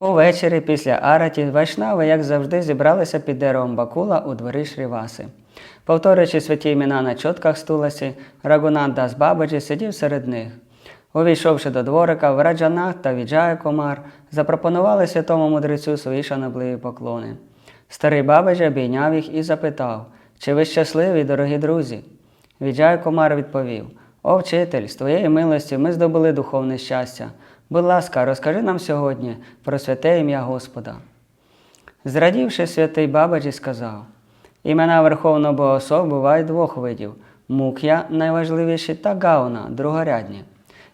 Увечері після араті вайшнави, як завжди, зібралися під деревом Бакула у дворі Шріваси. Повторюючи святі імена на чотках стуласі, Рагунат Дас Бабаджі сидів серед них. Увійшовши до дворика, Враджанат та Віджая Комар запропонували святому мудрецю свої шанобливі поклони. Старий Бабаджі обійняв їх і запитав, чи ви щасливі, дорогі друзі? Віджай Комар відповів: О, вчитель, з твоєї милості ми здобули духовне щастя. Будь ласка, розкажи нам сьогодні про святе ім'я Господа. Зрадівши, святий Бабаджі сказав: імена Верховного Богослова бувають двох видів: мук'я найважливіші та гауна другорядні.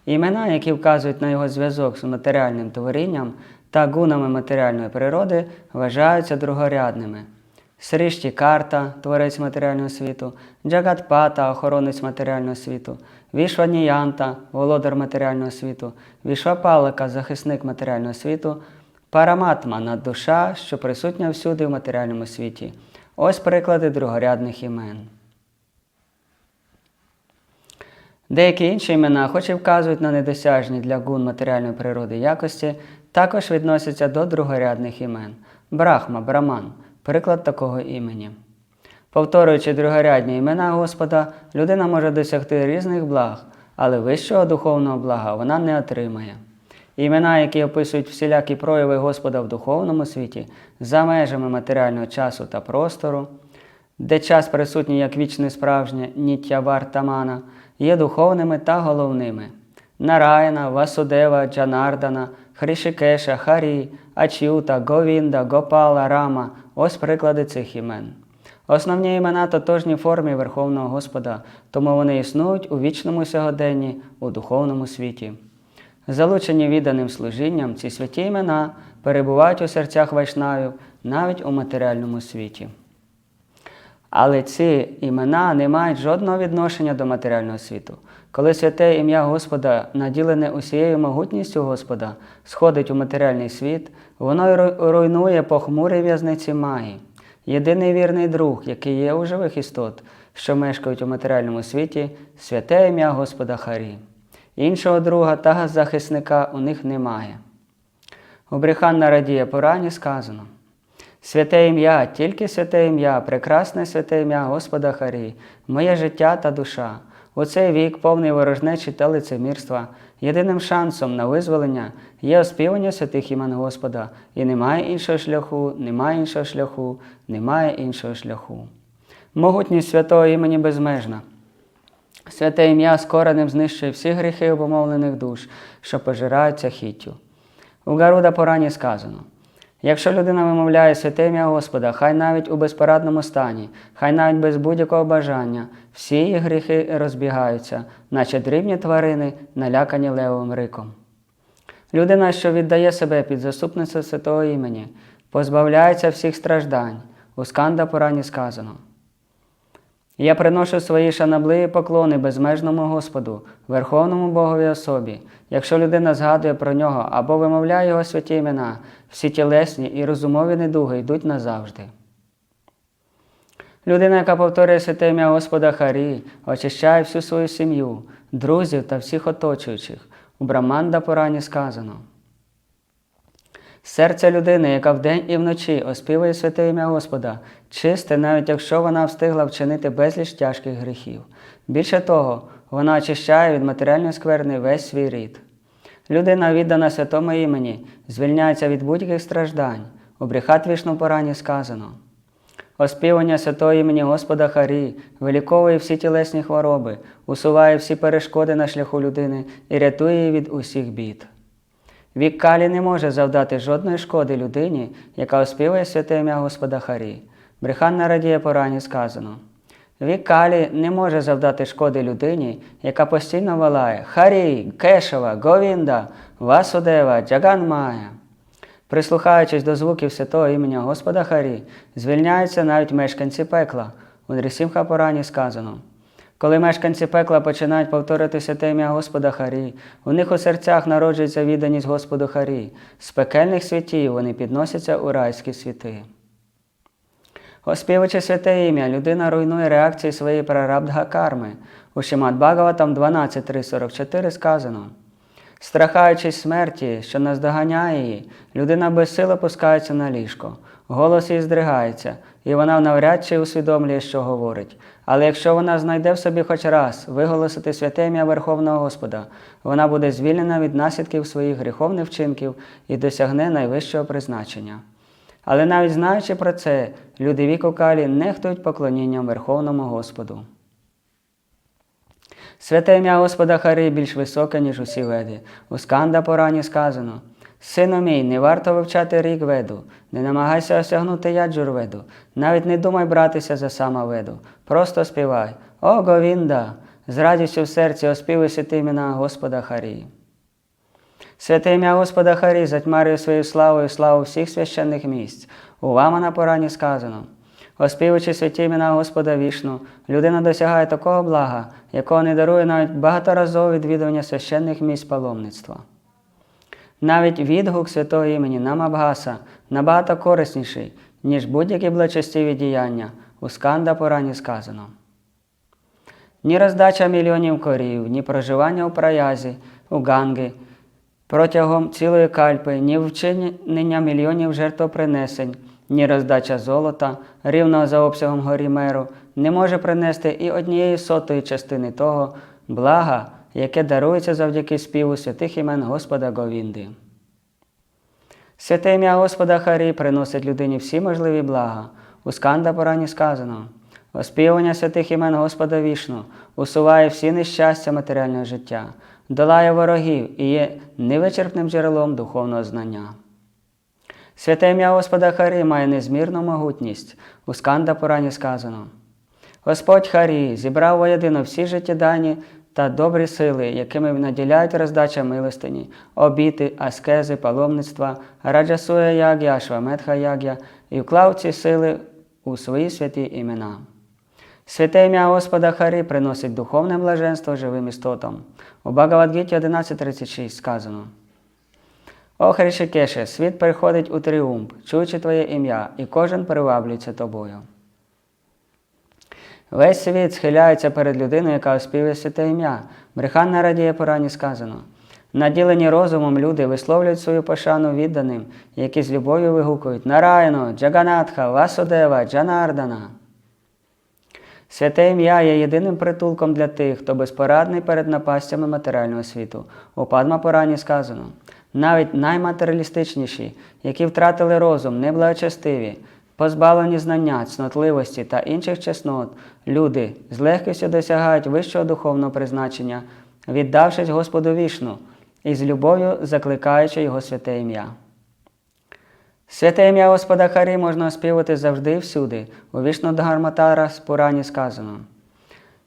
Імена, які вказують на його зв'язок з матеріальним творінням та гунами матеріальної природи, вважаються другорядними. Срішті Карта, творець матеріального світу, Джагатпата, охоронець матеріального світу, Вішваніянта, володар матеріального світу, Вішвапалака, захисник матеріального світу, Параматма наддуша, що присутня всюди в матеріальному світі. Ось приклади другорядних імен. Деякі інші імена, хоч і вказують на недосяжні для гун матеріальної природи якості, також відносяться до другорядних імен. Брахма, Браман приклад такого імені. Повторюючи другорядні імена Господа, людина може досягти різних благ, але вищого духовного блага вона не отримає. Імена, які описують всілякі прояви Господа в духовному світі, за межами матеріального часу та простору, де час присутній як вічне справжнє ніття вартамана, є духовними та головними. Нараяна, Васудева, Джанардана, Хрішикеша, Харі, Ачюта, Говінда, Гопала, Рама ось приклади цих імен. Основні імена тотожні формі Верховного Господа, тому вони існують у вічному сьогоденні, у духовному світі. Залучені відданим служінням, ці святі імена перебувають у серцях вайшнавів навіть у матеріальному світі. Але ці імена не мають жодного відношення до матеріального світу. Коли святе ім'я Господа, наділене усією могутністю Господа, сходить у матеріальний світ, воно руйнує похмурі в'язниці маї. Єдиний вірний друг, який є у живих істот, що мешкають у матеріальному світі, святе ім'я Господа Харі. Іншого друга та захисника у них немає. У Бреханна Радія Порані сказано. Святе ім'я, тільки святе ім'я, прекрасне святе ім'я Господа Харі, моє життя та душа. У цей вік, повний ворожнечі та лицемірства, єдиним шансом на визволення є оспівання святих імен Господа, і немає іншого шляху, немає іншого шляху, немає іншого шляху. Могутність святого імені безмежна. Святе ім'я з коренем знищує всі гріхи обумовлених душ, що пожираються хіттю. У Гаруда Порані сказано: якщо людина вимовляє святе ім'я Господа, хай навіть у безпорадному стані, хай навіть без будь-якого бажання, всі її гріхи розбігаються, наче дрібні тварини, налякані левовим риком. Людина, що віддає себе під заступництво святого імені, позбавляється всіх страждань. У Сканда Порані сказано. Я приношу свої шанобливі поклони безмежному Господу, Верховному Богові особі. Якщо людина згадує про нього або вимовляє його святі імена, всі тілесні і розумові недуги йдуть назавжди. Людина, яка повторює святе ім'я Господа Харі, очищає всю свою сім'ю, друзів та всіх оточуючих. У Браманда Порані сказано. Серце людини, яка вдень і вночі оспівує святе ім'я Господа, чисте, навіть якщо вона встигла вчинити безліч тяжких гріхів. Більше того, вона очищає від матеріальної скверни весь свій рід. Людина, віддана святому імені, звільняється від будь-яких страждань. У бріхатвішну порані сказано. Оспівання святого імені Господа Харі виліковує всі тілесні хвороби, усуває всі перешкоди на шляху людини і рятує її від усіх бід. Вік Калі не може завдати жодної шкоди людині, яка оспівує святе ім'я Господа Харі. Бреханна радіє порані сказано. Вік Калі не може завдати шкоди людині, яка постійно волає Харі, Кешава, Говінда, Васудева, Джаганмая. Прислухаючись до звуків святого імені Господа Харі, звільняються навіть мешканці пекла. У Дрісімха Порані сказано. Коли мешканці пекла починають повторити святе ім'я Господа Харі, у них у серцях народжується відданість Господу Харі. З пекельних святів вони підносяться у райські світи. Оспівуючи святе ім'я, людина руйнує реакції своєї прарабдга карми. У Шимат Бхагаватам 12.3.44 сказано. Страхаючись смерті, що наздоганяє її, людина безсило пускається на ліжко, голос її здригається, і вона навряд чи усвідомлює, що говорить. Але якщо вона знайде в собі хоч раз виголосити святе ім'я Верховного Господа, вона буде звільнена від наслідків своїх гріховних вчинків і досягне найвищого призначення. Але навіть знаючи про це, люди віку калі нехтують поклонінням Верховному Господу. Святе ім'я Господа Хари більш високе, ніж усі веди. У сканда порані сказано: Сину мій, не варто вивчати рік веду, не намагайся осягнути яджур веду, навіть не думай братися за сама веду. Просто співай. О, Говінда! З радістю в серці оспівуй святе імена Господа Харі. Святе ім'я Господа Харі затьмарює своєю славою славу всіх священних місць. У Вамана порані сказано. Оспівуючи святі імена Господа вішну, людина досягає такого блага, якого не дарує навіть багаторазове відвідування священних місць паломництва. Навіть відгук святого імені Намабгаса набагато корисніший, ніж будь-які благочестиві діяння. У сканда порані сказано. Ні роздача мільйонів корів, ні проживання у праязі, у ганги, протягом цілої кальпи, ні вчинення мільйонів жертвопринесень, ні роздача золота, рівного за обсягом горі меру, не може принести і однієї сотої частини того блага, яке дарується завдяки співу святих імен Господа Говінди. Святе ім'я Господа Харі приносить людині всі можливі блага. У сканда порані сказано. Оспівання святих імен Господа вішну усуває всі нещастя матеріального життя, долає ворогів і є невичерпним джерелом духовного знання. Святе ім'я Господа Харі має незмірну могутність. У сканда порані сказано. Господь Харі зібрав воєдино всі життєдані та добрі сили, якими наділяють роздача милостині, обіти, аскези, паломництва, раджасуя яг'я, шваметха яг'я, і вклав ці сили у свої святі імена. Святе ім'я Господа Харі приносить духовне блаженство живим істотам. У Багавадгіті 11.36 сказано. О Хришикеше, світ переходить у тріумф, чуючи Твоє ім'я, і кожен приваблюється тобою. Весь світ схиляється перед людиною, яка оспівує святе ім'я. Бреханна радіє порані сказано. Наділені розумом люди висловлюють свою пошану відданим, які з любов'ю вигукують Нарайно, Джаганатха, Васудева, Джанардана. Святе ім'я є єдиним притулком для тих, хто безпорадний перед напастями матеріального світу. У Падма Порані сказано. Навіть найматеріалістичніші, які втратили розум, неблагочестиві, позбавлені знання, цнотливості та інших чеснот, люди з легкістю досягають вищого духовного призначення, віддавшись Господу вішну і з любов'ю закликаючи Його святе ім'я. Святе ім'я Господа Харі можна оспівати завжди і всюди. У вішну Дгарматара Спурані сказано.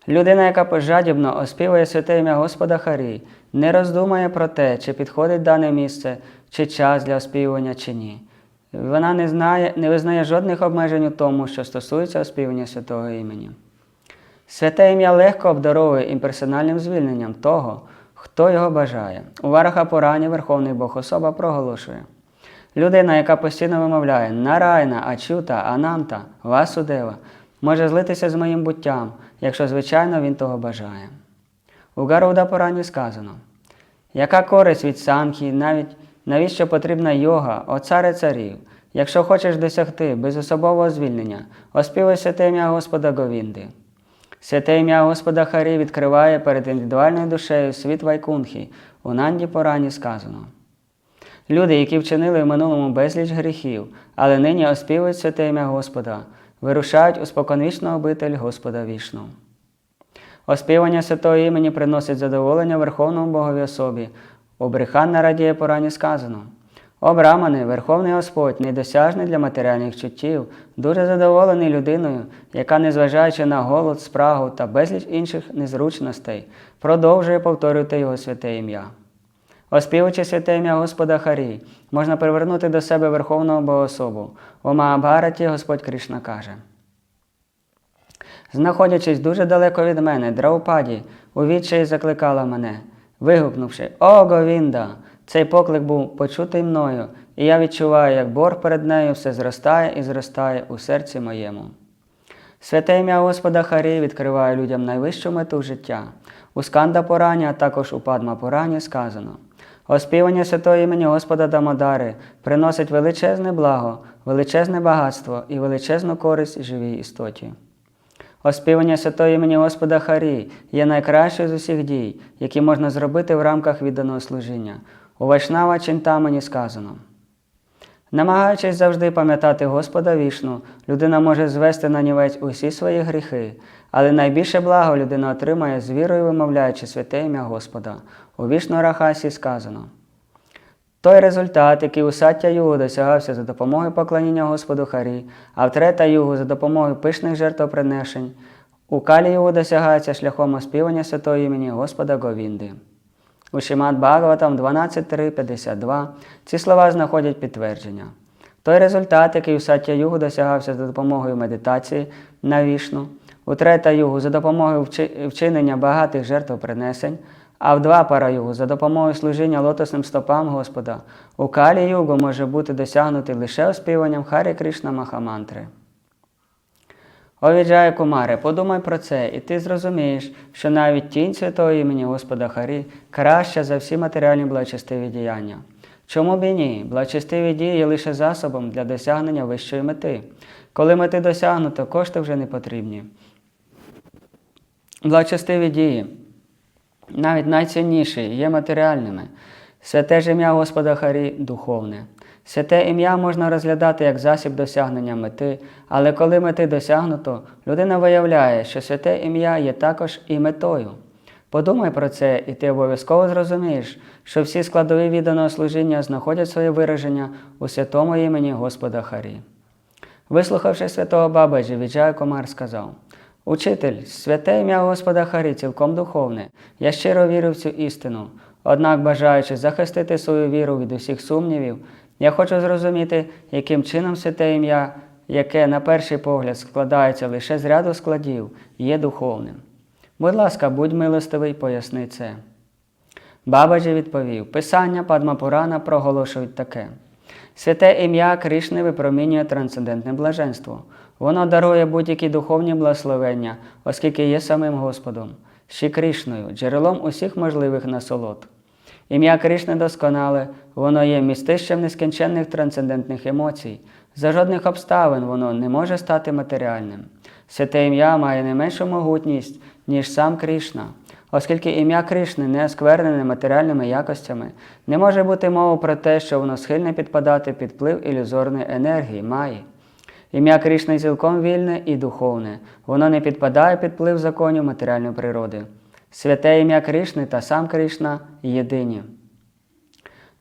Людина, яка пожадібно оспівує святе ім'я Господа Харі, не роздумає про те, чи підходить дане місце, чи час для оспівування, чи ні. Вона не знає, не визнає жодних обмежень у тому, що стосується оспівання святого імені. Святе ім'я легко обдаровує імперсональним звільненням того, хто його бажає. У Вараха Пурані Верховний Бог особа проголошує. Людина, яка постійно вимовляє Нарайна, Ачута, Ананта, Васудева, може злитися з моїм буттям, якщо, звичайно, він того бажає. У Гаруда Порані сказано, яка користь від самхі, навіть навіщо потрібна йога, о царе царів, якщо хочеш досягти безособового звільнення, оспівай святе ім'я Господа Говінди. Святе ім'я Господа Харі відкриває перед індивідуальною душею світ Вайкунхі, у Нанді Порані сказано. Люди, які вчинили в минулому безліч гріхів, але нині оспівують святе ім'я Господа, вирушають у споконвічну обитель Господа вішну. Оспівання святого імені приносить задоволення Верховному Богові особі. У Бреханна радіє порані сказано. О, Верховний Господь, недосяжний для матеріальних чуттів, дуже задоволений людиною, яка, незважаючи на голод, спрагу та безліч інших незручностей, продовжує повторювати Його святе ім'я. Оспівуючи святе ім'я Господа Харі, можна привернути до себе Верховного Богособу. У Маабхараті Господь Кришна каже. Знаходячись дуже далеко від мене, Драупаді у відчаї закликала мене, вигукнувши О, Говінда! Цей поклик був почутий мною, і я відчуваю, як борг перед нею все зростає і зростає у серці моєму. Святе ім'я Господа Харі відкриває людям найвищу мету життя. У Сканда Порані, а також у Падма Порані сказано: Оспівання святого імені Господа Дамодари приносить величезне благо, величезне багатство і величезну користь живій істоті. Оспівання святого імені Господа Харі є найкращою з усіх дій, які можна зробити в рамках відданого служіння. У Вайшнава Чинтамані сказано. Намагаючись завжди пам'ятати Господа вішну, людина може звести на нівець усі свої гріхи, але найбільше благо людина отримає з вірою, вимовляючи святе ім'я Господа. У вішну Рахасі сказано. Той результат, який у Саття Югу досягався за допомогою поклоніння Господу Харі, а в Трета Югу за допомогою пишних жертвоприношень, у Калі Югу досягається шляхом оспівання святого імені Господа Говінди. У Шимат Бхагаватам 12.3.52 ці слова знаходять підтвердження. Той результат, який у Саття Югу досягався за допомогою медитації на вішну, у Трета Югу за допомогою вчинення багатих жертвопринесень, а в два пара югу за допомогою служіння лотосним стопам Господа, у Калі Югу може бути досягнутий лише оспіванням Харі Кришна Махамантри. О Віджая Кумаре, подумай про це, і ти зрозумієш, що навіть тінь святого імені Господа Харі краща за всі матеріальні благочестиві діяння. Чому б і ні? Благочестиві дії є лише засобом для досягнення вищої мети. Коли мети досягнуто, кошти вже не потрібні. Благочестиві дії, навіть найцінніші, є матеріальними. Святе ж ім'я Господа Харі духовне. Святе ім'я можна розглядати як засіб досягнення мети, але коли мети досягнуто, людина виявляє, що святе ім'я є також і метою. Подумай про це, і ти обов'язково зрозумієш, що всі складові відданого служіння знаходять своє вираження у святому імені Господа Харі. Вислухавши святого Бабаджі, Віджай Комар сказав: Учитель, святе ім'я Господа Харі цілком духовне. Я щиро вірю в цю істину. Однак, бажаючи захистити свою віру від усіх сумнівів, я хочу зрозуміти, яким чином святе ім'я, яке на перший погляд складається лише з ряду складів, є духовним. Будь ласка, будь милостивий, поясни це. Бабаджі відповів: Писання Падмапурана проголошують таке. Святе ім'я Кришни випромінює трансцендентне блаженство. Воно дарує будь-які духовні благословення, оскільки є самим Господом, ще Кришною, джерелом усіх можливих насолод. Ім'я Кришни досконале, воно є містищем нескінченних трансцендентних емоцій. За жодних обставин воно не може стати матеріальним. Святе ім'я має не меншу могутність, ніж сам Кришна. Оскільки ім'я Кришни не осквернене матеріальними якостями, не може бути мови про те, що воно схильне підпадати під вплив ілюзорної енергії, маї. Ім'я Кришни цілком вільне і духовне, воно не підпадає під вплив законів матеріальної природи. Святе ім'я Кришни та сам Кришна єдині.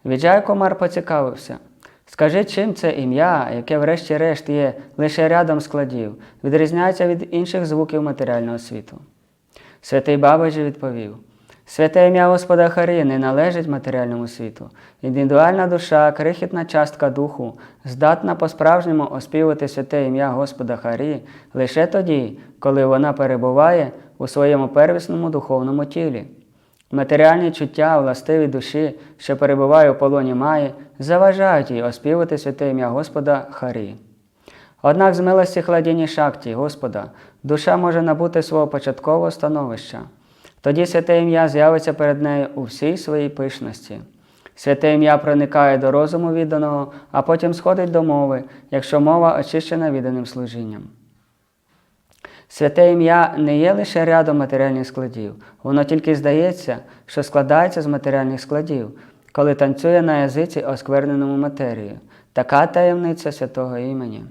Віджай Комар поцікавився. Скажи, чим це ім'я, яке врешті-решт є лише рядом складів, відрізняється від інших звуків матеріального світу? Святий Бабаджі відповів: Святе ім'я Господа Харі не належить матеріальному світу. Індивідуальна душа, крихітна частка духу, здатна по-справжньому оспівати святе ім'я Господа Харі лише тоді, коли вона перебуває у своєму первісному духовному тілі. Матеріальні чуття властиві душі, що перебуває у полоні Маї, заважають їй оспівати святе ім'я Господа Харі. Однак з милості хладіні шакті Господа душа може набути свого початкового становища. Тоді святе ім'я з'явиться перед нею у всій своїй пишності. Святе ім'я проникає до розуму відданого, а потім сходить до мови, якщо мова очищена відданим служінням. Святе ім'я не є лише рядом матеріальних складів, воно тільки здається, що складається з матеріальних складів, коли танцює на язиці, оскверненому матерією. Така таємниця святого імені.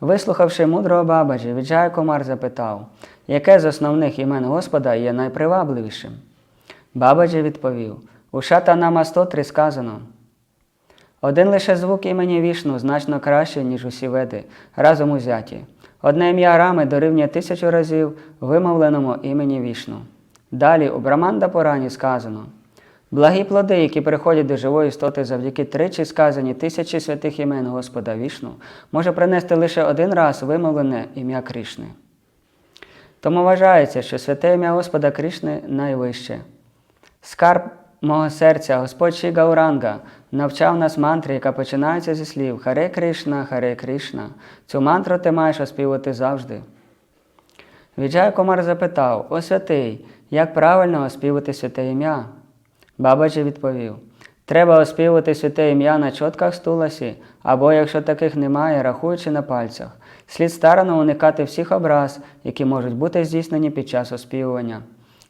Вислухавши мудрого Бабаджі, Віджай Комар запитав, яке з основних імен Господа є найпривабливішим? Бабаджі відповів: у Шатанама 103 сказано. Один лише звук імені Вішну значно краще, ніж усі веди, разом узяті. Одне ім'я Рами дорівнює тисячу разів вимовленому імені Вішну. Далі у Браманда Порані сказано: Благі плоди, які приходять до живої істоти завдяки тричі сказані тисячі святих імен Господа Вішну, може принести лише один раз вимовлене ім'я Кришни. Тому вважається, що святе ім'я Господа Кришни найвище. Скарб мого серця, Господь Ші Гауранга, навчав нас мантрі, яка починається зі слів Харе Кришна, Харе Кришна. Цю мантру ти маєш оспівати завжди. Віджай Комар запитав: О святий, як правильно оспівати святе ім'я? Бабаджі відповів: Треба оспівувати святе ім'я на чотках стуласі, або, якщо таких немає, рахуючи на пальцях. Слід старано уникати всіх образ, які можуть бути здійснені під час оспівування.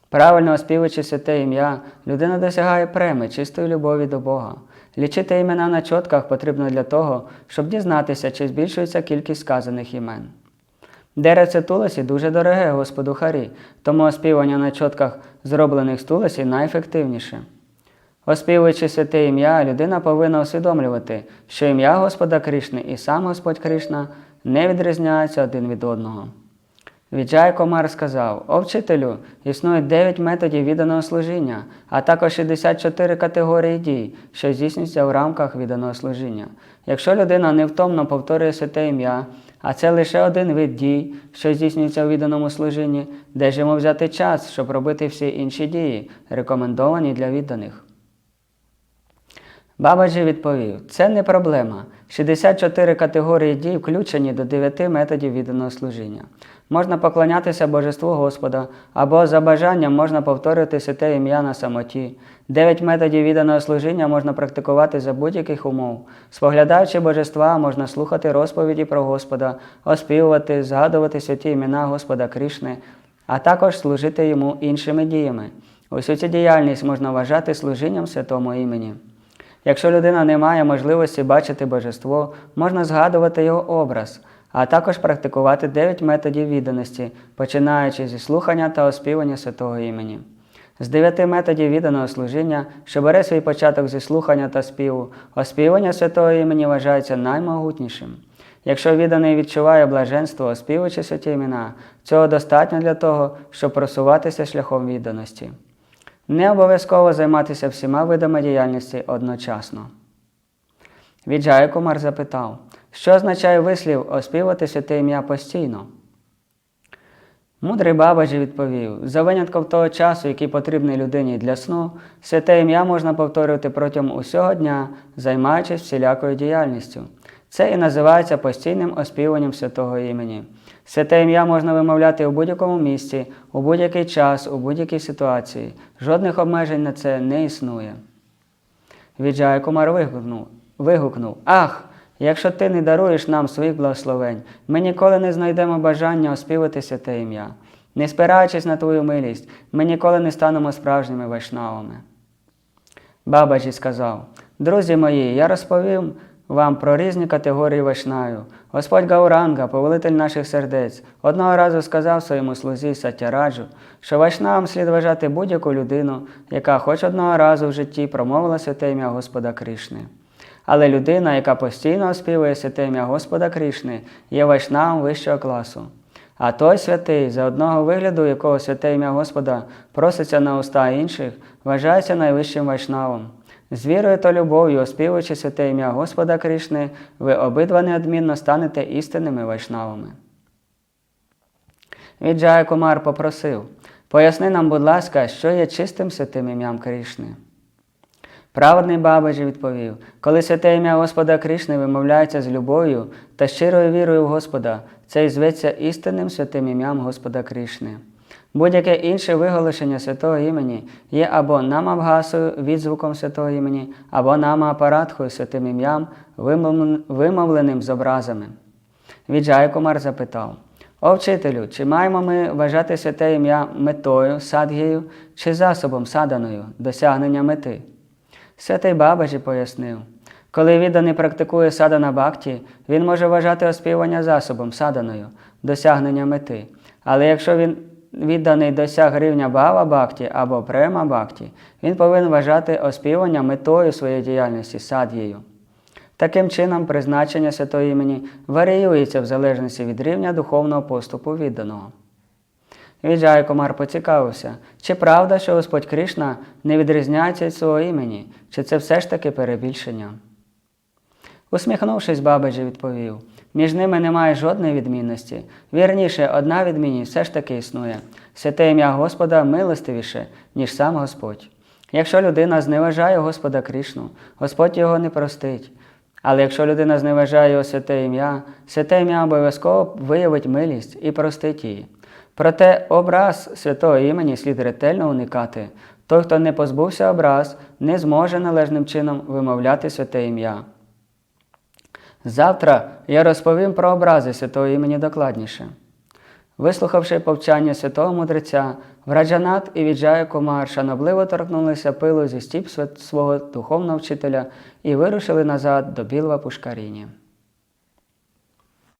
Правильно оспівуючи святе ім'я, людина досягає преми чистої любові до Бога. Лічити імена на чотках потрібно для того, щоб дізнатися, чи збільшується кількість сказаних імен. Деревце тулосі дуже дороге Господу Харі, тому оспівання на чотках зроблених з тулосі найефективніше. Оспівуючи святе ім'я, людина повинна усвідомлювати, що ім'я Господа Кришни і сам Господь Кришна не відрізняються один від одного. Віджай Комар сказав: О вчителю, існує 9 методів відданого служіння, а також 64 категорії дій, що здійснюються в рамках відданого служіння. Якщо людина невтомно повторює святе ім'я, а це лише один вид дій, що здійснюється у відданому служінні, де ж йому взяти час, щоб робити всі інші дії, рекомендовані для відданих. Бабаджі відповів: це не проблема. 64 категорії дій включені до 9 методів відданого служіння. Можна поклонятися Божеству Господа, або за бажанням можна повторювати святе ім'я на самоті. Дев'ять методів відданого служіння можна практикувати за будь-яких умов. Споглядаючи божества, можна слухати розповіді про Господа, оспівувати, згадувати святі імена Господа Кришни, а також служити йому іншими діями. Усю цю діяльність можна вважати служінням святому імені. Якщо людина не має можливості бачити божество, можна згадувати його образ, а також практикувати 9 методів відданості, починаючи зі слухання та оспівання святого імені. З дев'яти методів відданого служіння, що бере свій початок зі слухання та співу, оспівання святого імені вважається наймогутнішим. Якщо відданий відчуває блаженство, оспівуючи святі імена, цього достатньо для того, щоб просуватися шляхом відданості. Не обов'язково займатися всіма видами діяльності одночасно. Віджай Кумар запитав, що означає вислів оспівати святе ім'я постійно? Мудрий Бабаджі відповів: за винятком того часу, який потрібний людині для сну, святе ім'я можна повторювати протягом усього дня, займаючись всілякою діяльністю. Це і називається постійним оспіванням святого імені. Святе ім'я можна вимовляти у будь-якому місці, у будь-який час, у будь-якій ситуації. Жодних обмежень на це не існує. Віджай Кумар вигукнув, вигукнув Ах! Якщо ти не даруєш нам своїх благословень, ми ніколи не знайдемо бажання оспівати святе ім'я. Не спираючись на твою милість, ми ніколи не станемо справжніми вайшнавами. Бабаджі сказав: Друзі мої, я розповім вам про різні категорії вайшнавів. Господь Гауранга, повелитель наших сердець, одного разу сказав своєму слузі Сатяраджу, що вайшнавам слід вважати будь-яку людину, яка хоч одного разу в житті промовила святе ім'я Господа Кришни. Але людина, яка постійно оспівує святе ім'я Господа Кришни, є вайшнавом вищого класу. А той святий, за одного вигляду, якого святе ім'я Господа проситься на уста інших, вважається найвищим вайшнавом. З вірою та любов'ю, оспівуючи святе ім'я Господа Кришни, ви обидва неодмінно станете істинними вайшнавами. Віджая Кумар попросив, поясни нам, будь ласка, що є чистим святим ім'ям Кришни. Праведний Бабаджі відповів, коли святе ім'я Господа Кришни вимовляється з любов'ю та щирою вірою в Господа, це і зветься істинним святим ім'ям Господа Кришни. Будь-яке інше виголошення святого імені є або намавгасою відзвуком святого імені, або намаапаратхою святим ім'ям, вимовленим з образами. Віджай Кумар запитав: О вчителю, чи маємо ми вважати святе ім'я метою, садгією, чи засобом саданою, досягнення мети? Святий Бабаджі пояснив, коли відданий практикує садана бхакті, він може вважати оспівання засобом саданою, досягнення мети. Але якщо він відданий досяг рівня бава бхакті або према бхакті, він повинен вважати оспівання метою своєї діяльності сад'єю. Таким чином, призначення святого імені варіюється в залежності від рівня духовного поступу відданого. Віджай Комар поцікавився, чи правда, що Господь Кришна не відрізняється від свого імені, чи це все ж таки перебільшення? Усміхнувшись, Бабаджі відповів: між ними немає жодної відмінності. Вірніше, одна відмінність все ж таки існує. Святе ім'я Господа милостивіше, ніж сам Господь. Якщо людина зневажає Господа Кришну, Господь його не простить. Але якщо людина зневажає його святе ім'я, святе ім'я обов'язково виявить милість і простить її. Проте образ святого імені слід ретельно уникати, Той, хто не позбувся образ, не зможе належним чином вимовляти святе ім'я. Завтра я розповім про образи святого імені докладніше. Вислухавши повчання святого мудреця, Враджанат і Віджая Кумар шанобливо торкнулися пилу зі стіп свого духовного вчителя і вирушили назад до Білва Пушкаріні.